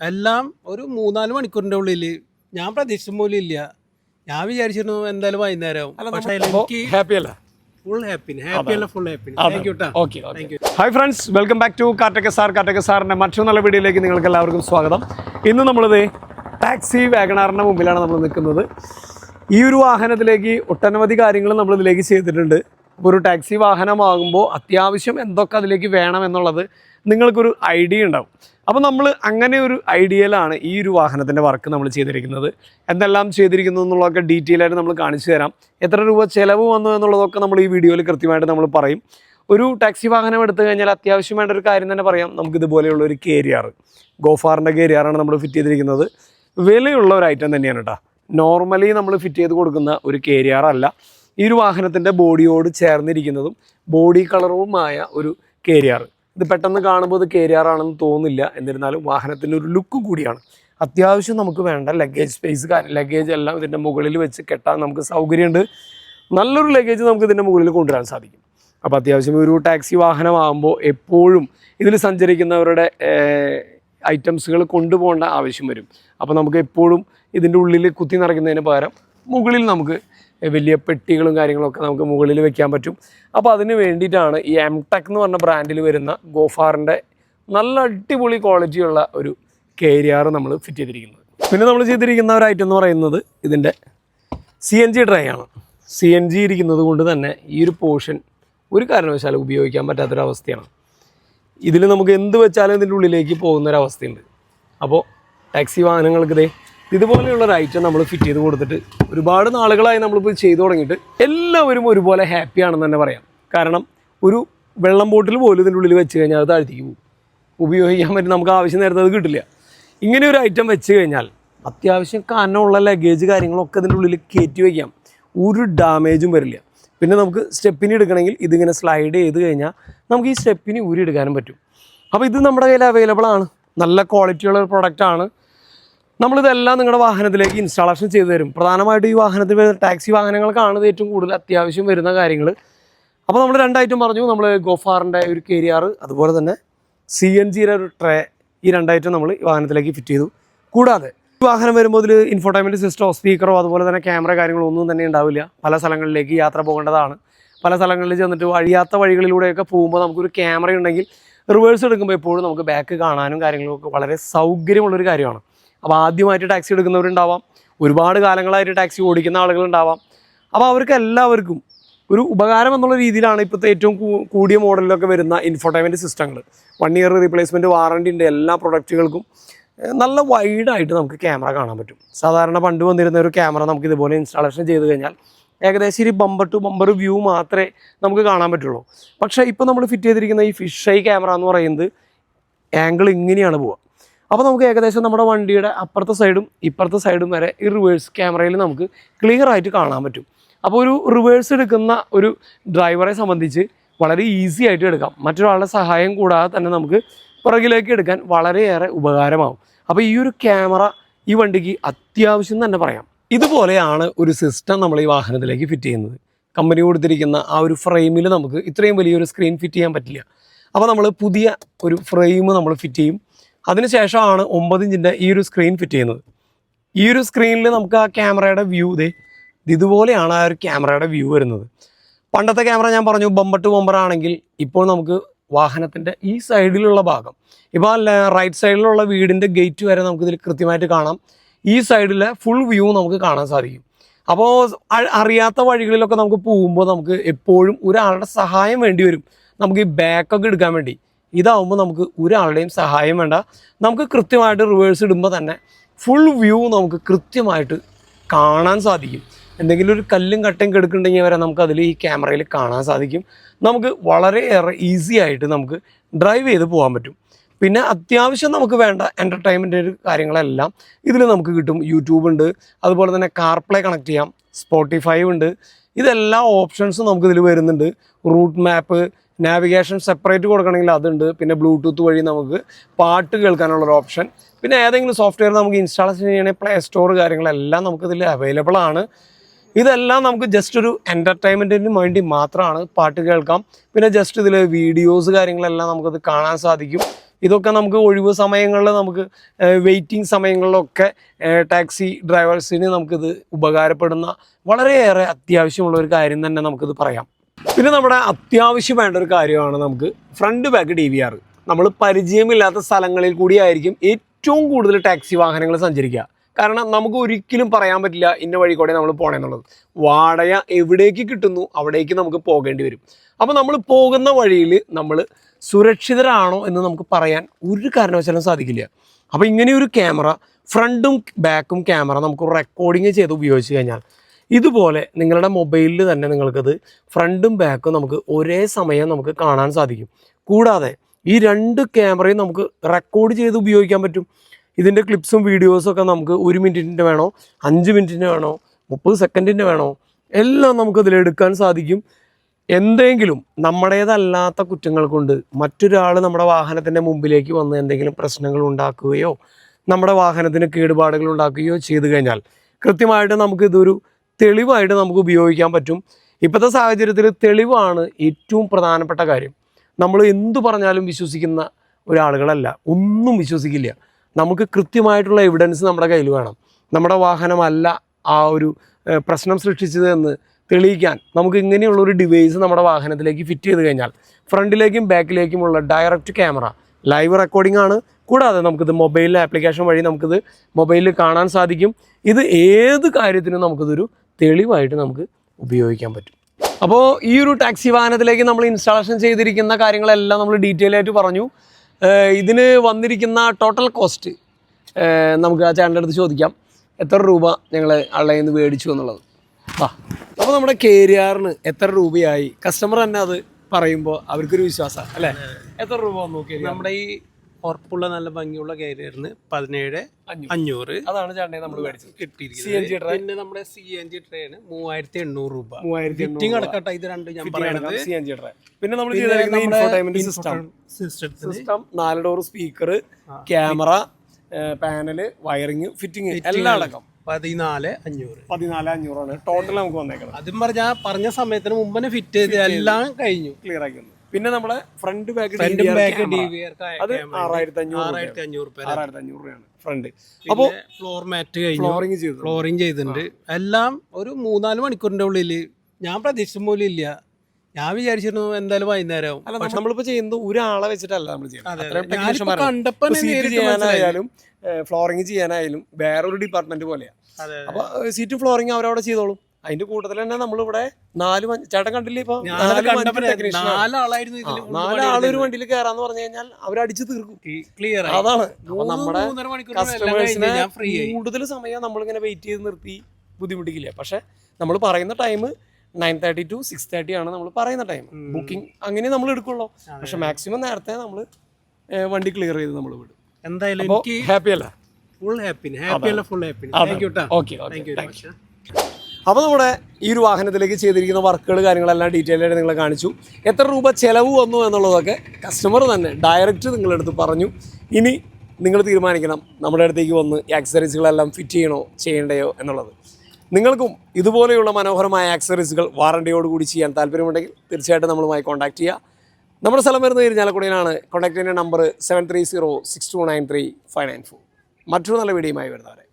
എല്ലാം ഒരു മൂന്നാൽ മണിക്കൂറിന്റെ ഉള്ളിൽ ഞാൻ പ്രതീക്ഷിച്ച പോലും ഇല്ല. ഞാൻ വിചാരിച്ചിരുന്നു എന്തായാലും വൈകുന്നേരം പക്ഷേ എനിക്ക് ഹാപ്പി അല്ല? ഫുൾ ഹാപ്പി ഹാപ്പി അല്ല ഫുൾ ഹാപ്പി താങ്ക് യു ട്ടാ. Okay hi friends welcome back to കാർട്ടക sir കാർട്ടക സാറിന്റെ മറ്റൊരു നല്ല വീഡിയോയിലേക്ക് നിങ്ങൾക്ക് എല്ലാവർക്കും സ്വാഗതം. ഇന്ന് നമ്മളിത് ടാക്സി വാഗണാറിന്റെ മുമ്പിലാണ് നമ്മൾ നിൽക്കുന്നത്. ഈ ഒരു വാഹനത്തിലേക്ക് ഒട്ടനവധി കാര്യങ്ങൾ നമ്മൾ ഇതിലേക്ക് ചെയ്തിട്ടുണ്ട് ഒരു ടാക്സി വാഹനമാകുമ്പോൾ അത്യാവശ്യം എന്തൊക്കെ അതിലേക്ക് വേണം എന്നുള്ളത് നിങ്ങൾക്കൊരു ഐഡിയ ഉണ്ടാവും. അപ്പോൾ നമ്മൾ അങ്ങനെ ഒരു ഐഡിയയിലാണ് ഈ ഒരു വാഹനത്തിന്റെ വർക്ക് നമ്മൾ ചെയ്തിരിക്കുന്നത്. എന്തെല്ലാം ചെയ്തിരിക്കുന്നു എന്നുള്ളതൊക്കെ ഡീറ്റെയിൽ ആയിട്ട് നമ്മൾ കാണിച്ചു തരാം. എത്ര രൂപ ചിലവ് വന്നു എന്നുള്ളതൊക്കെ നമ്മൾ ഈ വീഡിയോയിൽ കൃത്യമായിട്ട് നമ്മൾ പറയും. ഒരു ടാക്സി വാഹനം എടുത്തു കഴിഞ്ഞാൽ അത്യാവശ്യം വേണ്ട ഒരു കാര്യം തന്നെ പറയാം. നമുക്ക് ഇതുപോലെയുള്ള ഒരു കേരിയാർ ഗോഫാറിന്റെ കേരിയാറാണ് നമ്മൾ ഫിറ്റ് ചെയ്തിരിക്കുന്നത്. വിലയുള്ള ഒരു ഐറ്റം തന്നെയാണ് കേട്ടോ നോർമലി നമ്മൾ ഫിറ്റ് ചെയ്ത് കൊടുക്കുന്ന ഒരു കേരിയാറല്ല ഈ ഒരു വാഹനത്തിന്റെ ബോഡിയോട് ചേർന്നിരിക്കുന്നതും ബോഡി കളറുമായ ഒരു കേരിയാർ ഇത് പെട്ടെന്ന് കാണുമ്പോൾ ഇത് കേരിയാറാണെന്ന് തോന്നില്ല എന്നിരുന്നാലും വാഹനത്തിന്റെ ഒരു ലുക്ക് കൂടിയാണ്. അത്യാവശ്യം നമുക്ക് വേണ്ട ലഗേജ് സ്പേസ് ലഗേജ് എല്ലാം ഇതിന്റെ മുകളിൽ വെച്ച് കെട്ടാൻ നമുക്ക് സൗകര്യമുണ്ട്. നല്ലൊരു ലഗേജ് നമുക്ക് ഇതിന്റെ മുകളിൽ കൊണ്ടുവരാൻ സാധിക്കും. അപ്പോൾ അത്യാവശ്യം ഒരു ടാക്സി വാഹനമാകുമ്പോൾ എപ്പോഴും ഇതിൽ സഞ്ചരിക്കുന്നവരുടെ ഐറ്റംസുകൾ കൊണ്ടുപോകേണ്ട ആവശ്യം വരും. അപ്പോൾ നമുക്ക് എപ്പോഴും ഇതിന്റെ ഉള്ളിൽ കുത്തി നിറയ്ക്കുന്നതിന് പകരം മുകളിൽ നമുക്ക് വലിയ പെട്ടികളും കാര്യങ്ങളൊക്കെ നമുക്ക് മുകളിൽ വെക്കാൻ പറ്റും. അപ്പോൾ അതിന് വേണ്ടിയിട്ടാണ് ഈ എം ടെക് എന്ന് പറഞ്ഞ ബ്രാൻഡിൽ വരുന്ന ഗോഫാറിന്റെ നല്ല അടിപൊളി ക്വാളിറ്റിയുള്ള ഒരു കേരിയാർ നമ്മൾ ഫിറ്റ് ചെയ്തിരിക്കുന്നത്. പിന്നെ നമ്മൾ ചെയ്തിരിക്കുന്ന ഒരു ഐറ്റം എന്ന് പറയുന്നത് ഇതിന്റെ സി എൻ ജി ഡ്രൈ ആണ്. സി എൻ ജി ഇരിക്കുന്നത് കൊണ്ട് തന്നെ ഈ ഒരു പോർഷൻ ഒരു കാരണവശാലും ഉപയോഗിക്കാൻ പറ്റാത്തൊരവസ്ഥയാണ് ഇതിൽ നമുക്ക് എന്ത് വെച്ചാലും ഇതിന്റെ ഉള്ളിലേക്ക് പോകുന്നൊരവസ്ഥയുണ്ട് അപ്പോൾ ടാക്സി വാഹനങ്ങൾക്ക് ഇതേ ഇതുപോലെയുള്ള ഒരു ഐറ്റം നമ്മൾ ഫിറ്റ് ചെയ്ത് കൊടുത്തിട്ട് ഒരുപാട് നാളുകളായി നമ്മളിപ്പോൾ ചെയ്തു തുടങ്ങിയിട്ട് എല്ലാവരും ഒരുപോലെ ഹാപ്പി ആണെന്ന് തന്നെ പറയാം. കാരണം ഒരു വെള്ളം ബോട്ടിൽ പോലും ഇതിന്റെ ഉള്ളിൽ വെച്ച് കഴിഞ്ഞാൽ അത് താഴ്ത്തിക്ക് പോകും. ഉപയോഗിക്കാൻ പറ്റും നമുക്ക് ആവശ്യം നേരത്തെ അത് കിട്ടില്ല. ഇങ്ങനെ ഒരു ഐറ്റം വെച്ച് കഴിഞ്ഞാൽ അത്യാവശ്യം കനമുള്ള ലഗേജ് കാര്യങ്ങളൊക്കെ ഇതിന്റെ ഉള്ളിൽ കയറ്റി വയ്ക്കാം ഒരു ഡാമേജും വരില്ല. പിന്നെ നമുക്ക് സ്റ്റെപ്പിന് എടുക്കണമെങ്കിൽ ഇതിങ്ങനെ സ്ലൈഡ് ചെയ്ത് കഴിഞ്ഞാൽ നമുക്ക് ഈ സ്റ്റെപ്പിന് ഊരി എടുക്കാനും പറ്റും. അപ്പോൾ ഇത് നമ്മുടെ കയ്യിൽ അവൈലബിൾ ആണ്. നല്ല ക്വാളിറ്റിയുള്ള ഒരു പ്രൊഡക്റ്റാണ് നമ്മളിതെല്ലാം നിങ്ങളുടെ വാഹനത്തിലേക്ക് ഇൻസ്റ്റാളേഷൻ ചെയ്തു തരും. പ്രധാനമായിട്ടും ഈ വാഹനത്തിൽ വരുന്ന ടാക്സി വാഹനങ്ങൾക്കാണ് ഏറ്റവും കൂടുതൽ അത്യാവശ്യം വരുന്ന കാര്യങ്ങൾ അപ്പോൾ നമ്മൾ രണ്ടായിട്ടും പറഞ്ഞു നമ്മൾ ഗോഫാറിന്റെ ഒരു കേരിയാർ അതുപോലെ തന്നെ സി എൻ ജിയുടെ ഒരു ട്രേ ഈ രണ്ടായിട്ടും നമ്മൾ ഈ വാഹനത്തിലേക്ക് ഫിറ്റ് ചെയ്തു. കൂടാതെ വാഹനം വരുമ്പോൾ ഇതിൽ ഇൻഫോർട്ടൈൻമെന്റ് സിസ്റ്റമോ സ്പീക്കറോ അതുപോലെ തന്നെ ക്യാമറ കാര്യങ്ങളോ ഒന്നും തന്നെ ഉണ്ടാവില്ല. പല സ്ഥലങ്ങളിലേക്ക് യാത്ര പോകേണ്ടതാണ്. പല സ്ഥലങ്ങളിൽ ചെന്നിട്ട് വഴിയാത്ത വഴികളിലൂടെയൊക്കെ പോകുമ്പോൾ നമുക്കൊരു ക്യാമറ ഉണ്ടെങ്കിൽ റിവേഴ്സ് എടുക്കുമ്പോൾ എപ്പോഴും നമുക്ക് ബാക്ക് കാണാനും കാര്യങ്ങളൊക്കെ വളരെ സൗകര്യമുള്ളൊരു കാര്യമാണ്. അപ്പോൾ ആദ്യമായിട്ട് ടാക്സി എടുക്കുന്നവരുണ്ടാവാം. ഒരുപാട് കാലങ്ങളായിട്ട് ടാക്സി ഓടിക്കുന്ന ആളുകളുണ്ടാവാം. അപ്പോൾ അവർക്ക് എല്ലാവർക്കും ഒരു ഉപകാരം എന്നുള്ള രീതിയിലാണ് ഇപ്പോഴത്തെ ഏറ്റവും കൂടിയ മോഡലിലൊക്കെ വരുന്ന ഇൻഫോർട്ടൈൻമെന്റ് സിസ്റ്റങ്ങൾ വൺ ഇയർ റീപ്ലേസ്മെന്റ് വാറണ്ടി ഉണ്ട് എല്ലാ പ്രൊഡക്റ്റുകൾക്കും. നല്ല വൈഡായിട്ട് നമുക്ക് ക്യാമറ കാണാൻ പറ്റും. സാധാരണ പണ്ട് വന്നിരുന്ന ഒരു ക്യാമറ നമുക്ക് ഇതുപോലെ ഇൻസ്റ്റാളേഷൻ ചെയ്ത് കഴിഞ്ഞാൽ ഏകദേശം ഒരു ബമ്പർ ടു ബമ്പർ വ്യൂ മാത്രമേ നമുക്ക് കാണാൻ പറ്റുള്ളൂ. പക്ഷേ ഇപ്പോൾ നമ്മൾ ഫിറ്റ് ചെയ്തിരിക്കുന്ന ഈ ഫിഷ് ഐ ക്യാമറ എന്ന് പറയുന്നത് ആംഗിൾ ഇങ്ങനെയാണ് പോവുക. അപ്പോൾ നമുക്ക് ഏകദേശം നമ്മുടെ വണ്ടിയുടെ അപ്പുറത്തെ സൈഡും ഇപ്പുറത്തെ സൈഡും വരെ ഈ റിവേഴ്സ് ക്യാമറയിൽ നമുക്ക് ക്ലിയർ ആയിട്ട് കാണാൻ പറ്റും. അപ്പോൾ ഒരു റിവേഴ്സ് എടുക്കുന്ന ഒരു ഡ്രൈവറെ സംബന്ധിച്ച് വളരെ ഈസി ആയിട്ട് എടുക്കാം. മറ്റൊരാളുടെ സഹായം കൂടാതെ തന്നെ നമുക്ക് പുറകിലേക്ക് എടുക്കാൻ വളരെയേറെ ഉപകാരമാവും. അപ്പോൾ ഈ ഒരു ക്യാമറ ഈ വണ്ടിക്ക് അത്യാവശ്യം തന്നെ പറയാം. ഇതുപോലെയാണ് ഒരു സിസ്റ്റം നമ്മൾ ഈ വാഹനത്തിലേക്ക് ഫിറ്റ് ചെയ്യുന്നത്. കമ്പനി കൊടുത്തിരിക്കുന്ന ആ ഒരു ഫ്രെയിമിൽ നമുക്ക് ഇത്രയും വലിയൊരു സ്ക്രീൻ ഫിറ്റ് ചെയ്യാൻ പറ്റില്ല. അപ്പോൾ നമ്മൾ പുതിയ ഒരു ഫ്രെയിം നമ്മൾ ഫിറ്റ് ചെയ്യും. അതിനുശേഷമാണ് ഒമ്പത് ഇഞ്ചിന്റെ ഈ ഒരു സ്ക്രീൻ ഫിറ്റ് ചെയ്യുന്നത്. ഈ ഒരു സ്ക്രീനിൽ നമുക്ക് ആ ക്യാമറയുടെ വ്യൂ ഇതേ ഇതുപോലെയാണ് ആ ഒരു ക്യാമറയുടെ വ്യൂ വരുന്നത്. പണ്ടത്തെ ക്യാമറ ഞാൻ പറഞ്ഞു ബമ്പർ ടു ബമ്പർ ആണെങ്കിൽ ഇപ്പോൾ നമുക്ക് വാഹനത്തിന്റെ ഈ സൈഡിലുള്ള ഭാഗം ഇപ്പോൾ റൈറ്റ് സൈഡിലുള്ള വീടിന്റെ ഗേറ്റ് വരെ നമുക്കിതിൽ കൃത്യമായിട്ട് കാണാം. ഈ സൈഡിലെ ഫുൾ വ്യൂ നമുക്ക് കാണാൻ സാധിക്കും. അപ്പോൾ അറിയാത്ത വഴികളിലൊക്കെ നമുക്ക് പോകുമ്പോൾ നമുക്ക് എപ്പോഴും ഒരാളുടെ സഹായം വേണ്ടി വരും. നമുക്ക് ഈ ബാക്കൊക്കെ എടുക്കാൻ വേണ്ടി. ഇതാവുമ്പോൾ നമുക്ക് ഒരാളുടെയും സഹായം വേണ്ട. നമുക്ക് കൃത്യമായിട്ട് റിവേഴ്സ് ഇടുമ്പോൾ തന്നെ ഫുൾ വ്യൂ നമുക്ക് കൃത്യമായിട്ട് കാണാൻ സാധിക്കും. എന്തെങ്കിലും ഒരു കല്ലും കട്ടയും കെടുക്കുന്നുണ്ടെങ്കിൽ വരെ നമുക്ക് അതിൽ ഈ ക്യാമറയിൽ കാണാൻ സാധിക്കും. നമുക്ക് വളരെയേറെ ഈസി ആയിട്ട് നമുക്ക് ഡ്രൈവ് ചെയ്ത് പോകാൻ പറ്റും. പിന്നെ അത്യാവശ്യം നമുക്ക് വേണ്ട എന്റർടൈൻമെന്റ് കാര്യങ്ങളെല്ലാം ഇതിൽ നമുക്ക് കിട്ടും. യൂട്യൂബ് ഉണ്ട് അതുപോലെ തന്നെ കാർപ്ലേ കണക്ട് ചെയ്യാം സ്പോട്ടിഫൈ ഉണ്ട്. ഇതെല്ലാ ഓപ്ഷൻസും നമുക്കിതിൽ വരുന്നുണ്ട്. റൂട്ട് മാപ്പ് നാവിഗേഷൻ സെപ്പറേറ്റ് കൊടുക്കണമെങ്കിൽ അതുണ്ട്. പിന്നെ ബ്ലൂടൂത്ത് വഴി നമുക്ക് പാട്ട് കേൾക്കാനുള്ള ഒരു ഓപ്ഷൻ പിന്നെ ഏതെങ്കിലും സോഫ്റ്റ്വെയർ നമുക്ക് ഇൻസ്റ്റാളേഷൻ ചെയ്യണമെങ്കിൽ പ്ലേ സ്റ്റോർ കാര്യങ്ങളെല്ലാം നമുക്കിതിൽ അവൈലബിൾ ആണ്. ഇതെല്ലാം നമുക്ക് ജസ്റ്റ് ഒരു എന്റർടൈൻമെന്റിന് വേണ്ടി മാത്രമാണ് പാട്ട് കേൾക്കാം. പിന്നെ ജസ്റ്റ് ഇതിൽ വീഡിയോസ് കാര്യങ്ങളെല്ലാം നമുക്കത് കാണാൻ സാധിക്കും. ഇതൊക്കെ നമുക്ക് ഒഴിവ് സമയങ്ങളിൽ നമുക്ക് വെയിറ്റിംഗ് സമയങ്ങളിലൊക്കെ ടാക്സി ഡ്രൈവേഴ്സിന് നമുക്കിത് ഉപകാരപ്പെടുന്ന വളരെയേറെ അത്യാവശ്യമുള്ള ഒരു കാര്യം തന്നെ നമുക്കിത് പറയാം. പിന്നെ നമ്മുടെ അത്യാവശ്യം വേണ്ട ഒരു കാര്യമാണ് നമുക്ക് front back D V R നമ്മൾ പരിചയമില്ലാത്ത സ്ഥലങ്ങളിൽ കൂടിയായിരിക്കും ഏറ്റവും കൂടുതൽ ടാക്സി വാഹനങ്ങൾ സഞ്ചരിക്കുക. കാരണം നമുക്ക് ഒരിക്കലും പറയാൻ പറ്റില്ല ഇന്ന വഴി കൂടെ നമ്മൾ പോകണമെന്നുള്ളത് വാടക എവിടേക്ക് കിട്ടുന്നു അവിടേക്ക് നമുക്ക് പോകേണ്ടി വരും. അപ്പോൾ നമ്മൾ പോകുന്ന വഴിയിൽ നമ്മൾ സുരക്ഷിതരാണോ എന്ന് നമുക്ക് പറയാൻ ഒരു കാരണവശാലും സാധിക്കില്ല. അപ്പോൾ ഇങ്ങനെ ഒരു ക്യാമറ ഫ്രണ്ടും ബാക്കും ക്യാമറ നമുക്ക് റെക്കോർഡിങ് ചെയ്ത് ഉപയോഗിച്ച് കഴിഞ്ഞാൽ ഇതുപോലെ നിങ്ങളുടെ മൊബൈലിൽ തന്നെ നിങ്ങൾക്കത് ഫ്രണ്ടും ബാക്കും നമുക്ക് ഒരേ സമയം നമുക്ക് കാണാൻ സാധിക്കും. കൂടാതെ ഈ രണ്ട് ക്യാമറയും നമുക്ക് റെക്കോർഡ് ചെയ്ത് ഉപയോഗിക്കാൻ പറ്റും. ഇതിന്റെ ക്ലിപ്സും വീഡിയോസും ഒക്കെ നമുക്ക് ഒരു മിനിറ്റിന്റെ വേണോ അഞ്ച് മിനിറ്റിന്റെ വേണോ മുപ്പത് സെക്കൻഡിന്റെ വേണോ എല്ലാം നമുക്കതിൽ എടുക്കാൻ സാധിക്കും. എന്തെങ്കിലും നമ്മുടേതല്ലാത്ത കുറ്റങ്ങൾ കൊണ്ട് മറ്റൊരാൾ നമ്മുടെ വാഹനത്തിന്റെ മുമ്പിലേക്ക് വന്ന് എന്തെങ്കിലും പ്രശ്നങ്ങൾ ഉണ്ടാക്കുകയോ നമ്മുടെ വാഹനത്തിന് കേടുപാടുകൾ ഉണ്ടാക്കുകയോ ചെയ്തു കഴിഞ്ഞാൽ കൃത്യമായിട്ട് നമുക്ക് ഇതൊരു തെളിവായിട്ട് നമുക്ക് ഉപയോഗിക്കാൻ പറ്റും. ഇപ്പോഴത്തെ സാഹചര്യത്തിൽ തെളിവാണ് ഏറ്റവും പ്രധാനപ്പെട്ട കാര്യം. നമ്മൾ എന്തു പറഞ്ഞാലും വിശ്വസിക്കുന്ന ഒരാളുകളല്ല. ഒന്നും വിശ്വസിക്കില്ല. നമുക്ക് കൃത്യമായിട്ടുള്ള എവിഡൻസ് നമ്മുടെ കയ്യിൽ വേണം. നമ്മുടെ വാഹനമല്ല ആ ഒരു പ്രശ്നം സൃഷ്ടിച്ചത് എന്ന് തെളിയിക്കാൻ നമുക്ക് ഇങ്ങനെയുള്ളൊരു ഡിവൈസ് നമ്മുടെ വാഹനത്തിലേക്ക് ഫിറ്റ് ചെയ്ത് കഴിഞ്ഞാൽ ഫ്രണ്ടിലേക്കും ബാക്കിലേക്കുമുള്ള ഡയറക്റ്റ് ക്യാമറ ലൈവ് റെക്കോർഡിംഗ് ആണ്. കൂടാതെ നമുക്കിത് മൊബൈൽ ആപ്ലിക്കേഷൻ വഴി നമുക്കിത് മൊബൈലിൽ കാണാൻ സാധിക്കും. ഇത് ഏത് കാര്യത്തിനും നമുക്കിതൊരു തെളിവായിട്ട് നമുക്ക് ഉപയോഗിക്കാൻ പറ്റും. അപ്പോൾ ഈ ഒരു ടാക്സി വാഹനത്തിലേക്ക് നമ്മൾ ഇൻസ്റ്റാളേഷൻ ചെയ്തിരിക്കുന്ന കാര്യങ്ങളെല്ലാം നമ്മൾ ഡീറ്റെയിൽ ആയിട്ട് പറഞ്ഞു. ഇതിന് വന്നിരിക്കുന്ന ടോട്ടൽ കോസ്റ്റ് നമുക്ക് ആ ചേട്ടന്റെ അടുത്ത് ചോദിക്കാം. എത്ര രൂപ ഞങ്ങൾ ആളുടെ നിന്ന് മേടിച്ചു എന്നുള്ളത്? ആ അപ്പോൾ നമ്മുടെ കേരിയാറിന് എത്ര രൂപയായി? കസ്റ്റമർ തന്നെ അത് പറയുമ്പോൾ അവർക്കൊരു വിശ്വാസമാണ് അല്ലേ? എത്ര രൂപ നോക്കി നമ്മുടെ ഈ ഉറപ്പുള്ള നല്ല ഭംഗിയുള്ള കാരിയറിന് പതിനേഴ് അഞ്ഞൂറ്. അതാണ് ചേട്ടനെ നമ്മൾ മേടിച്ചത്. കിട്ടിയിരിക്കുന്നത്. പിന്നെ നമ്മുടെ സി എൻ ജി ട്രെയിന് മൂവായിരത്തി എണ്ണൂറ് രൂപ. മൂവായിരത്തി ഫിറ്റിംഗ് അടക്കട്ടെ ഇത് രണ്ട് ഞാൻ പറയുന്നത് സി എൻ ജി പിന്നെ നമ്മൾ ചെയ്തിരിക്കുന്ന സിസ്റ്റം സിസ്റ്റം നാല് door speaker camera panel wiring fitting എല്ലാം അടക്കം. പതിനാല് അഞ്ഞൂറ്. പതിനാല് അഞ്ഞൂറാണ്. ടോട്ടൽ നമുക്ക് വന്നേക്കുന്നത് അതും പറഞ്ഞാൽ പറഞ്ഞ സമയത്തിന് മുമ്പ് ഫിറ്റ് ചെയ്ത് എല്ലാം കഴിഞ്ഞു. ക്ലിയർ ആക്കി പിന്നെ നമ്മളെ ഫ്രണ്ട് ബാക്ക് ഫ്രണ്ട് ബാക്ക് അത് ആറായിരത്തി അഞ്ഞൂറ് ആറായിരത്തി അഞ്ഞൂറ് പേര് ആറായിരത്തി അഞ്ഞൂറ് രൂപയാണ്. ഫ്രണ്ട് അപ്പോൾ ഫ്ലോർ മാറ്റ് കഴിഞ്ഞു. ഫ്ലോറിംഗ് ചെയ്തു ചെയ്തിട്ടുണ്ട്. എല്ലാം ഒരു മൂന്നാൽ മണിക്കൂറിന്റെ ഉള്ളിൽ. ഞാൻ പ്രതീക്ഷിച്ച പോലും ഇല്ല. ഞാൻ വിചാരിച്ചിരുന്നു എന്തായാലും വൈകുന്നേരം അല്ല നമ്മളിപ്പോ ചെയ്യുന്നത് ഒരാളെ വെച്ചിട്ടല്ല നമ്മൾ ചെയ്യുന്നത്. ചെയ്യാനായാലും വേറെ ചെയ്യാനായാലും വേറൊരു ഡിപ്പാർട്ട്മെന്റ് പോലെയാണ്. അപ്പൊ സീറ്റ് ഫ്ലോറിംഗ് അവരവിടെ ചെയ്തോളും. അതിന്റെ കൂട്ടത്തിൽ തന്നെ നമ്മളിവിടെ നാല് ചേട്ടൻ കണ്ടില്ലേ ഇപ്പൊ? നാലാളൊരു വണ്ടിയിൽ കയറാന്ന് പറഞ്ഞു കഴിഞ്ഞാൽ അവരടിച്ചു തീർക്കും. ക്ലിയർ അതാണ്. അപ്പൊ നമ്മുടെ കസ്റ്റമേഴ്സിനെ കൂടുതൽ സമയം നമ്മളിങ്ങനെ വെയിറ്റ് ചെയ്ത് നിർത്തി ബുദ്ധിമുട്ടിക്കില്ല. പക്ഷെ നമ്മൾ പറയുന്ന time nine thirty two six thirty ആണ് നമ്മൾ പറയുന്ന ടൈം ബുക്കിംഗ് അങ്ങനെ നമ്മൾ എടുക്കുള്ളൂ. പക്ഷെ മാക്സിമം നേരത്തെ നമ്മൾ വണ്ടി ക്ലിയർ ചെയ്ത് നമ്മൾ വിടും. എന്തായാലും ഹാപ്പി അല്ല? ഫുൾ ഹാപ്പി ഹാപ്പി അല്ല full happy thank you okay thank you അപ്പോൾ നമ്മുടെ ഈ ഒരു വാഹനത്തിലേക്ക് ചെയ്തിരിക്കുന്ന വർക്കുകൾ കാര്യങ്ങളെല്ലാം ഡീറ്റെയിൽ ആയിട്ട് നിങ്ങളെ കാണിച്ചു. എത്ര രൂപ ചിലവ് വന്നു എന്നുള്ളതൊക്കെ കസ്റ്റമർ തന്നെ ഡയറക്റ്റ് നിങ്ങളുടെ അടുത്ത് പറഞ്ഞു. ഇനി നിങ്ങൾ തീരുമാനിക്കണം നമ്മുടെ അടുത്തേക്ക് വന്ന് ആക്സറീസുകളെല്ലാം ഫിറ്റ് ചെയ്യണോ ചെയ്യേണ്ടയോ എന്നുള്ളത്. നിങ്ങൾക്കും ഇതുപോലെയുള്ള മനോഹരമായ ആക്സറീസുകൾ വാറണ്ടിയോടുകൂടി ചെയ്യാൻ താല്പര്യമുണ്ടെങ്കിൽ തീർച്ചയായിട്ടും നമ്മളുമായി കോൺടാക്റ്റ് ചെയ്യുക. നമ്മുടെ സ്ഥലം വരുന്നത് ഇരിഞ്ഞാലക്കുടയിലാണ്. കോൺടാക്ട് ചെയ്യുന്ന number seven three zero six two nine three five nine four മറ്റൊരു നല്ല വീഡിയോയുമായി വരുന്നവരെ.